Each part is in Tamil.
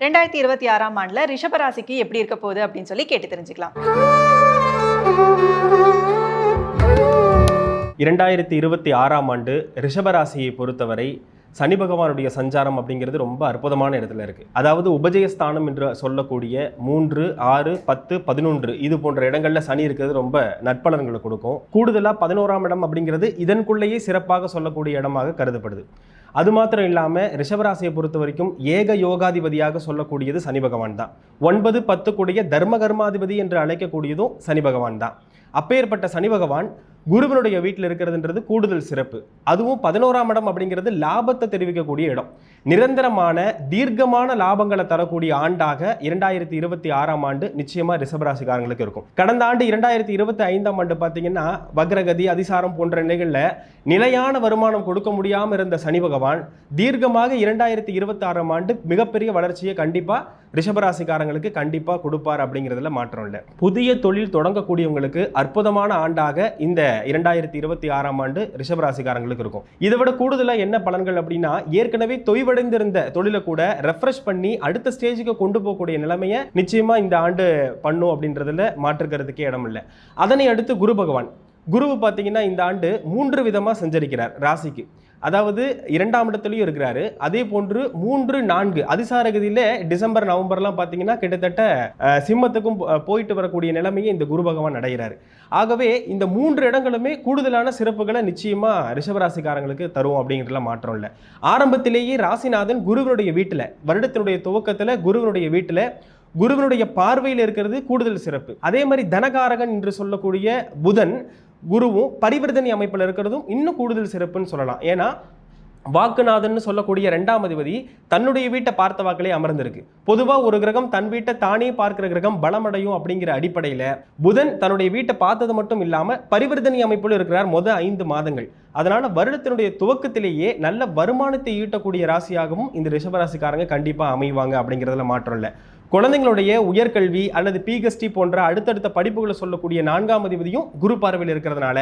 ரெண்டாயிரத்தி இருபத்தி ஆறாம் ஆண்டுல ரிஷபராசிக்கு எப்படி இருக்க போகுது அப்படின்னு சொல்லி கேட்டு தெரிஞ்சுக்கலாம். இரண்டாயிரத்தி இருபத்தி ஆறாம் ஆண்டு ரிஷபராசியை பொறுத்தவரை சனி பகவானுடைய சஞ்சாரம் அப்படிங்கிறது ரொம்ப அற்புதமான இடத்துல இருக்கு. அதாவது உபஜயஸ்தானம் என்று சொல்லக்கூடிய மூன்று ஆறு பத்து பதினொன்று இது போன்ற இடங்களில் சனி இருக்கிறது ரொம்ப நற்பலன்களை கொடுக்கும். கூடுதலாக பதினோராம் இடம் அப்படிங்கிறது இதற்குள்ளேயே சிறப்பாக சொல்லக்கூடிய இடமாக கருதப்படுது. அது மாத்திரம் இல்லாமல் ரிஷபராசியை பொறுத்த வரைக்கும் ஏக யோகாதிபதியாக சொல்லக்கூடியது சனி பகவான் தான். ஒன்பது பத்து கூடிய தர்ம கர்மாதிபதி என்று அழைக்கக்கூடியதும் சனி பகவான் தான். அப்பேற்பட்ட சனி பகவான் குருவனுடைய வீட்டில் இருக்கிறதுன்றது கூடுதல் சிறப்பு. அதுவும் பதினோராம் இடம் அப்படிங்கிறது லாபத்தை தெரிவிக்கக்கூடிய இடம். நிரந்தரமான தீர்க்கமான லாபங்களை தரக்கூடிய ஆண்டாக இரண்டாயிரத்தி இருபத்தி ஆறாம் ஆண்டு நிச்சயமா ரிஷபராசிக்காரங்களுக்கு இருக்கும். கடந்த ஆண்டு இரண்டாயிரத்தி இருபத்தி ஐந்தாம் ஆண்டு பார்த்தீங்கன்னா வக்ரகதி அதிசாரம் போன்ற நிலைகளில் நிலையான வருமானம் கொடுக்க முடியாமல் இருந்த சனி பகவான் தீர்க்கமாக இரண்டாயிரத்தி இருபத்தி ஆறாம் ஆண்டு மிகப்பெரிய வளர்ச்சியை கண்டிப்பாக ரிஷபராசிக்காரங்களுக்கு கண்டிப்பாக கொடுப்பார் அப்படிங்கிறதுல மாற்றம் இல்லை. புதிய தொழில் தொடங்கக்கூடியவங்களுக்கு அற்புதமான ஆண்டாக இந்த இரண்டாயிரத்தி இருபத்தி ஆறாம் ஆண்டு ரிஷபராசிக்காரங்களுக்கு இருக்கும். இதை விட கூடுதலாக என்ன பலன்கள் அப்படின்னா ஏற்கனவே தொய்வடைந்திருந்த தொழிலை கூட ரெஃப்ரெஷ் பண்ணி அடுத்த ஸ்டேஜுக்கு கொண்டு போகக்கூடிய நிலைமையை நிச்சயமாக இந்த ஆண்டு பண்ணும் அப்படின்றதுல மாற்றுக்கிறதுக்கே இடம் இல்லை அதனை அடுத்து குரு பகவான். குருவு பார்த்தீங்கன்னா இந்த ஆண்டு மூன்று விதமாக சஞ்சரிக்கிறார் ராசிக்கு. அதாவது இரண்டாம் இடத்துலையும் இருக்கிறாரு. அதே போன்று மூன்று நான்கு அதிசாரகதியில டிசம்பர் நவம்பர்லாம் பார்த்தீங்கன்னா கிட்டத்தட்ட சிம்மத்துக்கும் போ- போயிட்டு வரக்கூடிய நிலைமையை இந்த குரு பகவான் அடைகிறாரு. ஆகவே இந்த மூன்று இடங்களுமே கூடுதலான சிறப்புகளை நிச்சயமா ரிஷபராசிக்காரங்களுக்கு தரும் அப்படிங்கிறதுல மாற்றம் இல்லை. ஆரம்பத்திலேயே ராசிநாதன் குருவனுடைய வீட்டில் வருடத்தினுடைய துவக்கத்தில் குருவனுடைய வீட்டில் குருவனுடைய பார்வையில் இருக்கிறது கூடுதல் சிறப்பு. அதே மாதிரி தனகாரகன் என்று சொல்லக்கூடிய புதன் குருவும் பரிவர்த்தனை அமைப்பில் இருக்கிறதும் இன்னும் கூடுதல் சிறப்புன்னு சொல்லலாம். ஏன்னா வாக்குநாதன் சொல்லக்கூடிய ரெண்டாம் அதிபதி தன்னுடைய வீட்டை பார்த்த வாக்கிலே அமர்ந்திருக்கு. பொதுவாக ஒரு கிரகம் தன் வீட்டை தானே பார்க்கிற கிரகம் பலமடையும் அப்படிங்கிற அடிப்படையில் புதன் தன்னுடைய வீட்டை பார்த்தது மட்டும் இல்லாமல் பரிவர்த்தனை அமைப்பில் இருக்கிறார் மொதல் ஐந்து மாதங்கள். அதனால வருடத்தினுடைய துவக்கத்திலேயே நல்ல வருமானத்தை ஈட்டக்கூடிய ராசியாகவும் இந்த ரிஷபராசிக்காரங்க கண்டிப்பாக அமைவாங்க அப்படிங்கிறதுல மாற்றம் இல்லை. குழந்தைங்களுடைய உயர்கல்வி அல்லது பிஹெச்டி போன்ற அடுத்தடுத்த படிப்புகளை சொல்லக்கூடிய நான்காம் அதிபதியும் குரு பார்வையில் இருக்கிறதுனால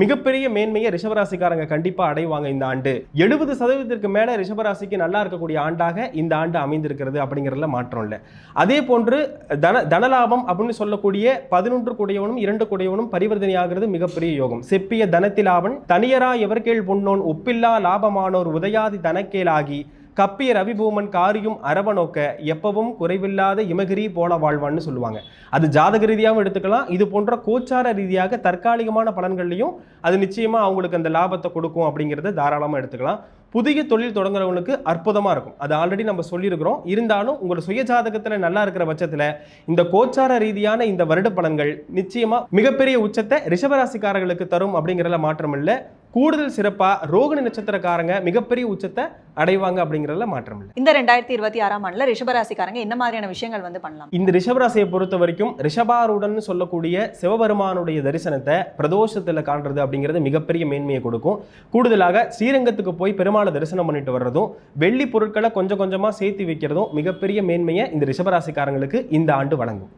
மிகப்பெரிய மேன்மையை ரிஷபராசிக்காரங்க கண்டிப்பாக அடைவாங்க இந்த ஆண்டு. எழுபது சதவீதத்திற்கு மேலே ரிஷபராசிக்கு நல்லா இருக்கக்கூடிய ஆண்டாக இந்த ஆண்டு அமைந்திருக்கிறது அப்படிங்கிறதுல மாற்றம் இல்லை. அதே போன்று தன தனலாபம் அப்படின்னு சொல்லக்கூடிய பதினொன்று குடையவனும் இரண்டு குடையவனும் பரிவர்த்தனை ஆகிறது மிகப்பெரிய யோகம். செப்பிய தனத்திலாவன் தனியரா எவர்கேள் பொன்னோன் ஒப்பில்லா லாபமானோர் உதயாதி தனக்கேலாகி கப்பிய ரவிபூமன் காரியும் அரவணோக்க எப்பவும் குறைவில்லாத இமகிரி போல வாழ்வான்னு சொல்லுவாங்க. அது ஜாதக ரீதியாகவும் எடுத்துக்கலாம். இது போன்ற கோச்சார ரீதியாக தற்காலிகமான பலன்கள்லையும் அது நிச்சயமா அவங்களுக்கு அந்த லாபத்தை கொடுக்கும் அப்படிங்கிறத தாராளமாக எடுத்துக்கலாம். புதிய தொழில் தொடங்குறவங்களுக்கு அற்புதமாக இருக்கும். அது ஆல்ரெடி நம்ம சொல்லியிருக்கிறோம். இருந்தாலும் உங்களோட சுய ஜாதகத்தில் நல்லா இருக்கிற பட்சத்தில் இந்த கோச்சார ரீதியான இந்த வருட பலன்கள் நிச்சயமாக மிகப்பெரிய உச்சத்தை ரிஷபராசிக்காரர்களுக்கு தரும் அப்படிங்கிறதுல மாற்றம் இல்லை கூடுதல் சிறப்பா ரோகிணி நட்சத்திரக்காரங்க மிகப்பெரிய உச்சத்தை அடைவாங்க அப்படிங்கிறதுல மாற்றம் இல்லை. இந்த ரெண்டாயிரத்தி இருபத்தி ஆறாம் ஆண்டுல ரிஷபராசிக்காரங்க என்ன மாதிரியான விஷயங்கள் வந்து பண்ணலாம்? இந்த ரிஷபராசியை பொறுத்த வரைக்கும் ரிஷபாருடன் சொல்லக்கூடிய சிவபெருமானுடைய தரிசனத்தை பிரதோஷத்துல காண்றது அப்படிங்கிறது மிகப்பெரிய மேன்மையை கொடுக்கும். கூடுதலாக ஸ்ரீரங்கத்துக்கு போய் பெருமாளை தரிசனம் பண்ணிட்டு வர்றதும் வெள்ளி பொருட்களை கொஞ்சம் கொஞ்சமா சேர்த்து வைக்கிறதும் மிகப்பெரிய மேன்மையை இந்த ரிஷபராசிக்காரங்களுக்கு இந்த ஆண்டு வழங்கும்.